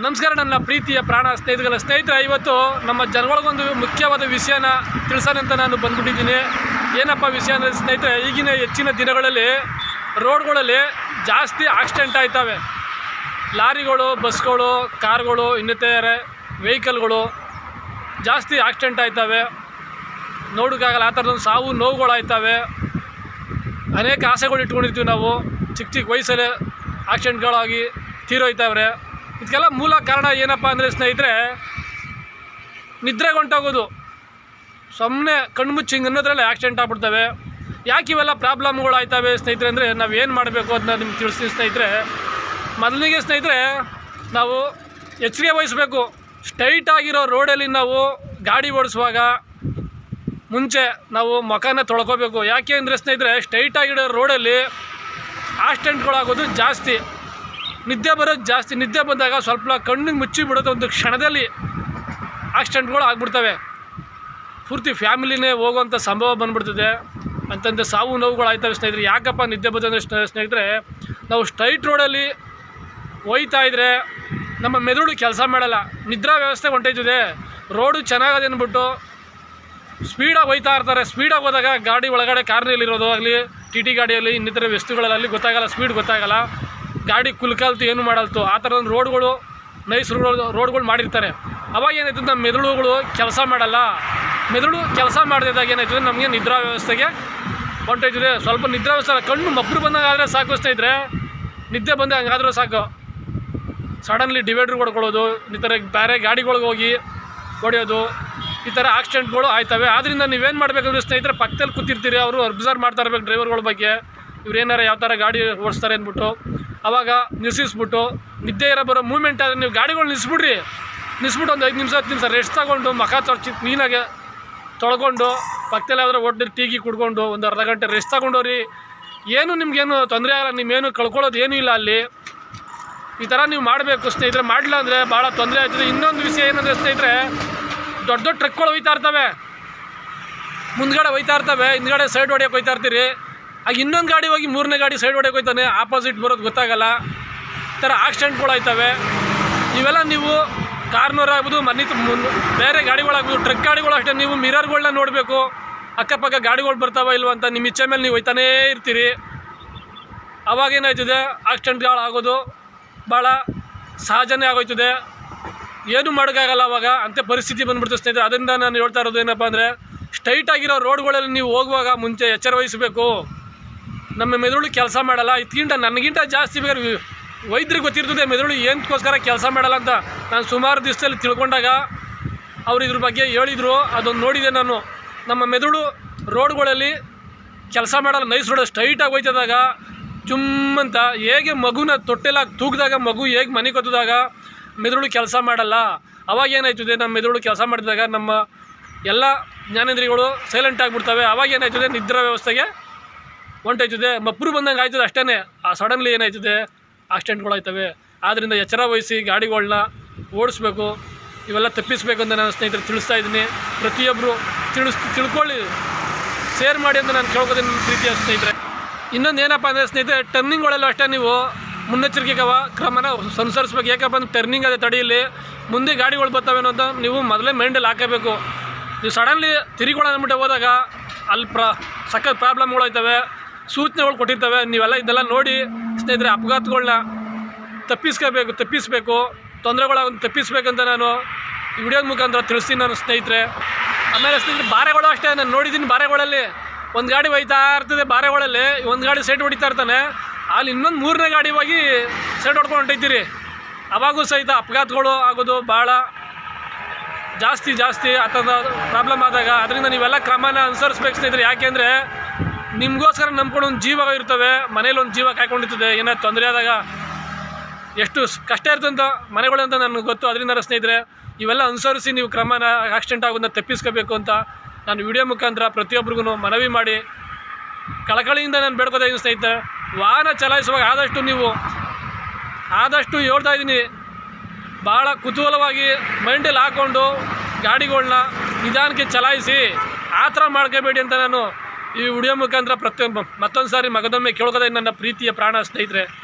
ನಮಸ್ಕಾರ, ನನ್ನ ಪ್ರೀತಿಯ ಪ್ರಾಣ ಸ್ನೇಹಿತಗಳ ಸ್ನೇಹಿತರೆ, ಇವತ್ತು ನಮ್ಮ ಜನಗಳಿಗೊಂದು ಮುಖ್ಯವಾದ ವಿಷಯನ ತಿಳಿಸೋಣ ಅಂತ ನಾನು ಬಂದ್ಬಿಟ್ಟಿದ್ದೀನಿ. ಏನಪ್ಪ ವಿಷಯ ಅಂದರೆ ಸ್ನೇಹಿತರೆ, ಈಗಿನ ಹೆಚ್ಚಿನ ದಿನಗಳಲ್ಲಿ ರೋಡ್ಗಳಲ್ಲಿ ಜಾಸ್ತಿ ಆಕ್ಸಿಡೆಂಟ್ ಆಯ್ತವೆ. ಲಾರಿಗಳು, ಬಸ್ಗಳು, ಕಾರ್ಗಳು, ಇನ್ನಿತರೆ ವೆಹಿಕಲ್ಗಳು ಜಾಸ್ತಿ ಆಕ್ಸಿಡೆಂಟ್ ಆಯ್ತವೆ. ನೋಡೋಕ್ಕಾಗಲ್ಲ, ಆ ಥರದೊಂದು ಸಾವು ನೋವುಗಳಾಯ್ತವೆ ಅನೇಕ ಆಸೆಗಳು ಇಟ್ಕೊಂಡಿರ್ತೀವಿ ನಾವು. ಚಿಕ್ಕ ಚಿಕ್ಕ ವಯಸ್ಸಲ್ಲೇ ಆಕ್ಸಿಡೆಂಟ್ಗಳಾಗಿ ತೀರೋಯ್ತವ್ರೆ. ಇದಕ್ಕೆಲ್ಲ ಮೂಲ ಕಾರಣ ಏನಪ್ಪ ಅಂದರೆ ಸ್ನೇಹಿತರೆ ನಿದ್ರೆಗೆ ಹೊಂಟೋಗೋದು ಸುಮ್ಮನೆ ಕಣ್ಮುಚ್ಚಿ ಹಿಂಗೆ ಅನ್ನೋದ್ರಲ್ಲಿ ಆಕ್ಸಿಡೆಂಟ್ ಆಗ್ಬಿಡ್ತವೆ. ಯಾಕೆ ಇವೆಲ್ಲ ಪ್ರಾಬ್ಲಮ್ಗಳು ಆಯ್ತವೆ ಸ್ನೇಹಿತರೆ ಅಂದರೆ ನಾವು ಏನು ಮಾಡಬೇಕು ಅಂತ ನಿಮ್ಗೆ ತಿಳಿಸ್ತೀನಿ ಸ್ನೇಹಿತರೆ. ಮೊದಲಿಗೆ ಸ್ನೇಹಿತರೆ, ನಾವು ಎಚ್ಚರಿಕೆ ವಹಿಸಬೇಕು. ಆಗಿರೋ ರೋಡಲ್ಲಿ ನಾವು ಗಾಡಿ ಓಡಿಸುವಾಗ ಮುಂಚೆ ನಾವು ಮುಖನ ತೊಳ್ಕೋಬೇಕು. ಯಾಕೆ ಅಂದರೆ ಸ್ನೇಹಿತರೆ, ಸ್ಟ್ರೈಟ್ ಆಗಿರೋ ರೋಡಲ್ಲಿ ಆಕ್ಸಿಡೆಂಟ್ಗಳಾಗೋದು ಜಾಸ್ತಿ. ನಿದ್ದೆ ಬರೋದು ಜಾಸ್ತಿ, ನಿದ್ದೆ ಬಂದಾಗ ಸ್ವಲ್ಪ ಕಣ್ಣಿಗೆ ಮುಚ್ಚಿ ಬಿಡೋದು ಒಂದು ಕ್ಷಣದಲ್ಲಿ ಆಕ್ಸಿಡೆಂಟ್ಗಳು ಆಗ್ಬಿಡ್ತವೆ. ಪೂರ್ತಿ ಫ್ಯಾಮಿಲಿನೇ ಹೋಗುವಂಥ ಸಂಭವ ಬಂದ್ಬಿಡ್ತದೆ. ಅಂತಂದರೆ ಸಾವು ನೋವುಗಳು ಆಯ್ತವೆ ಸ್ನೇಹಿತರೆ. ಯಾಕಪ್ಪ ನಿದ್ದೆ ಬಂದಂದರೆ ಸ್ನೇಹಿತರೆ, ನಾವು ಸ್ಟ್ರೈಟ್ ರೋಡಲ್ಲಿ ಹೋಯ್ತಾ ಇದ್ರೆ ನಮ್ಮ ಮೆದುಳು ಕೆಲಸ ಮಾಡಲ್ಲ. ನಿದ್ರಾ ವ್ಯವಸ್ಥೆ ಹೊಂಟೈತಿದೆ. ರೋಡು ಚೆನ್ನಾಗದೆ ಅಂದ್ಬಿಟ್ಟು ಸ್ಪೀಡಾಗಿ ಹೋಯ್ತಾ ಇರ್ತಾರೆ. ಸ್ಪೀಡಾಗಿ ಹೋದಾಗ ಗಾಡಿ ಒಳಗಡೆ ಕಾರ್ನಲ್ಲಿರೋದು ಆಗಲಿ, ಟಿ ಟಿ ಗಾಡಿಯಲ್ಲಿ ಇನ್ನಿತರ ವಸ್ತುಗಳಲ್ಲಿ ಗೊತ್ತಾಗಲ್ಲ, ಸ್ಪೀಡ್ ಗೊತ್ತಾಗಲ್ಲ. ಗಾಡಿ ಕುಲ್ಕಲ್ತು ಏನು ಮಾಡಲ್ತು? ಆ ಥರದ ರೋಡ್ಗಳು ನೈಸ್ ರೋಡ್, ರೋಡ್ಗಳು ಮಾಡಿರ್ತಾರೆ. ಅವಾಗ ಏನಾಯ್ತು ನಮ್ಮ ಮೆದುಳುಗಳು ಕೆಲಸ ಮಾಡಲ್ಲ. ಮೆದುಳು ಕೆಲಸ ಮಾಡದಿದ್ದಾಗ ಏನಾಯ್ತದೆ? ನಮಗೆ ನಿದ್ರಾ ವ್ಯವಸ್ಥೆಗೆ ಹೊಂಟೋಯ್ತದೆ. ಸ್ವಲ್ಪ ನಿದ್ರಾ ವ್ಯವಸ್ಥೆ ಕಣ್ಣು ಮಬ್ಬರು ಬಂದಾಗ ಆದರೆ ಸಾಕು ಸ್ನೇಹಿತರೆ ನಿದ್ದೆ ಬಂದೆ ಹಂಗಾದ್ರೂ ಸಾಕು. ಸಡನ್ಲಿ ಡಿವೈಡ್ರ್ ಹೊಡ್ಕೊಳ್ಳೋದು, ಈ ಥರ ಬೇರೆ ಗಾಡಿಗಳಿಗೆ ಹೋಗಿ ಹೊಡೆಯೋದು, ಈ ಥರ ಆಕ್ಸಿಡೆಂಟ್ಗಳು ಆಯ್ತವೆ. ಆದ್ದರಿಂದ ನೀವೇನು ಮಾಡಬೇಕಂದ್ರೆ ಸ್ನೇಹಿತರೆ, ಪಕ್ಕದಲ್ಲಿ ಕೂತಿರ್ತೀರಿ, ಅವರು ಅಬ್ಸರ್ವ್ ಮಾಡ್ತಾ ಇರ್ಬೇಕು ಡ್ರೈವರ್ಗಳ ಬಗ್ಗೆ. ಇವ್ರು ಏನಾರು ಯಾವ ಥರ ಗಾಡಿ ಓಡಿಸ್ತಾರೆ ಅಂದ್ಬಿಟ್ಟು. ಅವಾಗ ನಿಲ್ಸಿಸ್ಬಿಟ್ಟು ನಿದ್ದೆ ಇರೋ ಬರೋ ಮೂಮೆಂಟ್ ಆದರೆ ನೀವು ಗಾಡಿಗಳು ನಿಲ್ಲಿಸ್ಬಿಡ್ರಿ ನಿಲ್ಲಿಸ್ಬಿಟ್ಟು ಒಂದು ಐದು ನಿಮಿಷ, ಹತ್ತು ನಿಮಿಷ ರೆಸ್ಟ್ ತಗೊಂಡು ಮಖ ತೊಡಚಿ ಕ್ಲೀನಾಗೆ ತೊಳ್ಕೊಂಡು ಪಕ್ಕದಲ್ಲಿ ಯಾವ್ದಾರು ಒಟ್ಟು ಟೀಗಿ ಕುಡ್ಕೊಂಡು ಒಂದು ಅರ್ಧ ಗಂಟೆ ರೆಸ್ಟ್ ತಗೊಂಡವ್ರಿ ಏನು ನಿಮಗೇನು ತೊಂದರೆ ಆಗಲ್ಲ ನೀವೇನು ಕಳ್ಕೊಳ್ಳೋದು ಏನೂ ಇಲ್ಲ ಅಲ್ಲಿ. ಈ ಥರ ನೀವು ಮಾಡಬೇಕು ಸ್ನೇಹಿತರೆ. ಮಾಡಲಿಲ್ಲ ಅಂದರೆ ಭಾಳ ತೊಂದರೆ ಆಯ್ತದೆ. ಇನ್ನೊಂದು ವಿಷಯ ಏನಂದರೆ ಸ್ನೇಹಿತರೆ, ದೊಡ್ಡ ದೊಡ್ಡ ಟ್ರಕ್ಗಳು ಹೋಯ್ತಾ ಇರ್ತವೆ. ಮುಂದ್ಗಡೆ ಹೋಯ್ತಾ ಇರ್ತವೆ, ಹಿಂದ್ಗಡೆ ಸೈಡ್ ಹೊಡಿಯೋಕೆ ಹೋಯ್ತಾ ಇರ್ತೀರಿ. ಆಗ ಇನ್ನೊಂದು ಗಾಡಿ ಹೋಗಿ ಮೂರನೇ ಗಾಡಿ ಸೈಡ್ ಹೊಡಿಯೋಕೆ ಹೋಗ್ತಾನೆ ಆಪೋಸಿಟ್ ಬರೋದು ಗೊತ್ತಾಗಲ್ಲ. ಈ ಥರ ಆಕ್ಸಿಡೆಂಟ್ಗಳು ಆಯ್ತವೆ. ಇವೆಲ್ಲ ನೀವು ಕಾರ್ನವರಾಗ್ಬೋದು ಮನೆ ಮುನ್ ಬೇರೆ ಗಾಡಿಗಳಾಗ್ಬೋದು ಟ್ರಕ್ ಗಾಡಿಗಳು ಅಷ್ಟೇ, ನೀವು ಮಿರರ್ಗಳನ್ನ ನೋಡಬೇಕು. ಅಕ್ಕಪಕ್ಕ ಗಾಡಿಗಳು ಬರ್ತಾವ ಇಲ್ವ ಅಂತ ನಿಮ್ಮ ಇಚ್ಛೆ ಮೇಲೆ ನೀವು ಹೋಯ್ತಾನೇ ಇರ್ತೀರಿ. ಅವಾಗೇನಾಯ್ತದೆ ಆಕ್ಸಿಡೆಂಟ್ಗಳು ಆಗೋದು ಭಾಳ ಸಹಜನೇ ಆಗೋಯ್ತದೆ. ಏನು ಮಾಡೋಕ್ಕಾಗಲ್ಲ ಅವಾಗ ಅಂಥ ಪರಿಸ್ಥಿತಿ ಬಂದ್ಬಿಡ್ತು ಸ್ನೇಹಿತರೆ. ಅದರಿಂದ ನಾನು ಹೇಳ್ತಾ ಇರೋದು ಏನಪ್ಪ ಅಂದರೆ ಸ್ಟೈಟಾಗಿರೋ ರೋಡ್ಗಳಲ್ಲಿ ನೀವು ಹೋಗುವಾಗ ಮುಂಚೆ ಎಚ್ಚರ ವಹಿಸಬೇಕು. ನಮ್ಮ ಮೆದುಳು ಕೆಲಸ ಮಾಡಲ್ಲ. ಇದಕ್ಕಿಂತ ನನಗಿಂತ ಜಾಸ್ತಿ ಬೇರೆ ವೈದ್ಯರಿಗೆ ಗೊತ್ತಿರ್ತದೆ, ಮೆದುಳು ಏನಕ್ಕೋಸ್ಕರ ಕೆಲಸ ಮಾಡಲ್ಲ ಅಂತ ನಾನು ಸುಮಾರು ದಿವಸದಲ್ಲಿ ತಿಳ್ಕೊಂಡಾಗ ಅವರು ಇದ್ರ ಬಗ್ಗೆ ಹೇಳಿದರು. ಅದೊಂದು ನೋಡಿದೆ ನಾನು. ನಮ್ಮ ಮೆದುಳು ರೋಡ್ಗಳಲ್ಲಿ ಕೆಲಸ ಮಾಡಲ್ಲ. ನೈಸ್ ರೋಡ್ ಸ್ಟ್ರೈಟಾಗಿ ಹೋಯ್ತದಾಗ ಚುಮ್ಮಂತ ಹೇಗೆ ಮಗುನ ತೊಟ್ಟೆಲಾಗಿ ತೂಗಿದಾಗ, ಮಗು ಹೇಗೆ ಮನೆ ಕೊತ್ತಿದಾಗ ಮೆದುಳು ಕೆಲಸ ಮಾಡಲ್ಲ. ಅವಾಗ ಏನಾಯ್ತದೆ, ನಮ್ಮ ಮೆದುಳು ಕೆಲಸ ಮಾಡಿದಾಗ ನಮ್ಮ ಎಲ್ಲ ಜ್ಞಾನೇಂದ್ರಿಗಳು ಸೈಲೆಂಟ್ ಆಗಿಬಿಡ್ತವೆ. ಅವಾಗ ಏನಾಯ್ತದೆ, ನಿದ್ರಾ ವ್ಯವಸ್ಥೆಗೆ ಹೊಂಟೋಯ್ತದೆ. ಮಪ್ಪರು ಬಂದಂಗೆ ಆಯ್ತದೆ ಅಷ್ಟೇ ಆ ಸಡನ್ಲಿ ಏನಾಯ್ತದೆ? ಆಕ್ಸಿಡೆಂಟ್ಗಳು ಆಯ್ತವೆ ಆದ್ದರಿಂದ ಎಚ್ಚರ ವಹಿಸಿ ಗಾಡಿಗಳನ್ನ ಓಡಿಸ್ಬೇಕು. ಇವೆಲ್ಲ ತಪ್ಪಿಸಬೇಕು ಅಂತ ನಾನು ಸ್ನೇಹಿತರು ತಿಳಿಸ್ತಾ ಇದ್ದೀನಿ. ಪ್ರತಿಯೊಬ್ಬರು ತಿಳಿಸ್, ತಿಳ್ಕೊಳ್ಳಿ. ಶೇರ್ ಮಾಡಿ ಅಂತ ನಾನು ಕೇಳ್ಕೊತೀನಿ ಪ್ರೀತಿಯ ಸ್ನೇಹಿತರೆ. ಇನ್ನೊಂದು ಏನಪ್ಪ ಅಂದರೆ ಸ್ನೇಹಿತರೆ ಟರ್ನಿಂಗ್ಗಳೆಲ್ಲ ಅಷ್ಟೇ ನೀವು ಮುನ್ನೆಚ್ಚರಿಕೆ ಕ್ರಮನ ಅನುಸರಿಸ್ಬೇಕು. ಯಾಕಪ್ಪ ಅಂದ್ರೆ ಟರ್ನಿಂಗ್ ಅದೇ ತಡೆಯಲ್ಲಿ ಮುಂದೆ ಗಾಡಿಗಳು ಬರ್ತಾವೇನೋ ಅಂತ ನೀವು ಮೊದಲೇ ಮೈಂಡಲ್ಲಿ ಹಾಕಬೇಕು. ನೀವು ಸಡನ್ಲಿ ತಿರುಗೋಣ ಅಂದ್ಬಿಟ್ಟು ಹೋದಾಗ ಅಲ್ಲಿ ಪ್ರ, ಸಖತ್ ಪ್ರಾಬ್ಲಮ್ಗಳು ಆಯ್ತವೆ ಸೂಚನೆಗಳು ಕೊಟ್ಟಿರ್ತವೆ. ನೀವೆಲ್ಲ ಇದೆಲ್ಲ ನೋಡಿ ಸ್ನೇಹಿತರೆ ಅಪಘಾತಗಳನ್ನ ತಪ್ಪಿಸ್ಕೋಬೇಕು, ತಪ್ಪಿಸಬೇಕು. ತೊಂದರೆಗಳಾಗ ತಪ್ಪಿಸ್ಬೇಕಂತ ನಾನು ಈ ವಿಡಿಯೋದ ಮುಖಾಂತರ ತಿಳಿಸ್ತೀನಿ ನಾನು ಸ್ನೇಹಿತರೆ. ಆಮೇಲೆ ಸ್ನೇಹಿತರೆ, ಬಾರೆಗಳು ಅಷ್ಟೇ. ನಾನು ನೋಡಿದ್ದೀನಿ ಬಾರೆಗಳಲ್ಲಿ. ಒಂದು ಗಾಡಿ ಒಯ್ತಾ ಇರ್ತದೆ ಬಾರೆಗಳಲ್ಲಿ. ಒಂದು ಗಾಡಿ ಸೈಟ್ ಹೊಡಿತಾ ಇರ್ತಾನೆ. ಅಲ್ಲಿ ಇನ್ನೊಂದು ಮೂರನೇ ಗಾಡಿ ಹೋಗಿ ಸೈಡ್ ಹೊಡ್ಕೊಂಡು ಹೊಂಟೈತಿರಿ. ಅವಾಗೂ ಸಹಿತ ಅಪಘಾತಗಳು ಆಗೋದು ಭಾಳ ಜಾಸ್ತಿ ಜಾಸ್ತಿ ಆ ಥರದ ಪ್ರಾಬ್ಲಮ್ ಆದಾಗ. ಅದರಿಂದ ನೀವೆಲ್ಲ ಕ್ರಮನ ಅನುಸರಿಸ್ಬೇಕು ಸ್ನೇಹಿತರೆ. ಯಾಕೆಂದರೆ ನಿಮಗೋಸ್ಕರ ನಂಬ್ಕೊಂಡು ಒಂದು ಜೀವ ಇರ್ತವೆ, ಮನೇಲಿ ಒಂದು ಜೀವ ಕಾಯ್ಕೊಂಡಿರ್ತದೆ ಏನೋ ತೊಂದರೆ ಆದಾಗ ಎಷ್ಟು ಕಷ್ಟ ಇರ್ತಂತ ಅಂತ ನನಗೆ ಗೊತ್ತು ಅದರಿಂದ ಸ್ನೇಹಿತರೆ, ಇವೆಲ್ಲ ಅನುಸರಿಸಿ ನೀವು ಕ್ರಮನ ಆಕ್ಸಿಡೆಂಟ್ ಆಗೋದನ್ನ ತಪ್ಪಿಸ್ಕೋಬೇಕು ಅಂತ ನಾನು ವಿಡಿಯೋ ಮುಖಾಂತರ ಪ್ರತಿಯೊಬ್ಬರಿಗೂ ಮನವಿ ಮಾಡಿ, ಕಳಕಳಿಯಿಂದ ನಾನು ಬೇಡ್ಕೋತಾ ಇದ್ದೀನಿ ಸ್ನೇಹಿತರೆ, ವಾಹನ ಚಲಾಯಿಸುವಾಗ ಆದಷ್ಟು ನೀವು, ಆದಷ್ಟು ಹೇಳ್ತಾ ಇದ್ದೀನಿ ಭಾಳ ಕುತೂಹಲವಾಗಿ ಮೈಂಡಲ್ಲಿ ಹಾಕ್ಕೊಂಡು ಗಾಡಿಗಳನ್ನ ನಿಧಾನಕ್ಕೆ ಚಲಾಯಿಸಿ, ಆ ಥರ ಮಾಡ್ಕೋಬೇಡಿ ಅಂತ ನಾನು ಈ ವಿಡಿಯೋ ಮುಖಾಂತರ ಪ್ರತಿಯೊಬ್ಬ ಮತ್ತೊಂದು ಸಾರಿ ಮಗದೊಮ್ಮೆ ಕೇಳ್ಕೊತಾ ನನ್ನ ಪ್ರೀತಿಯ ಪ್ರಾಣ ಸ್ನೇಹಿತರೆ.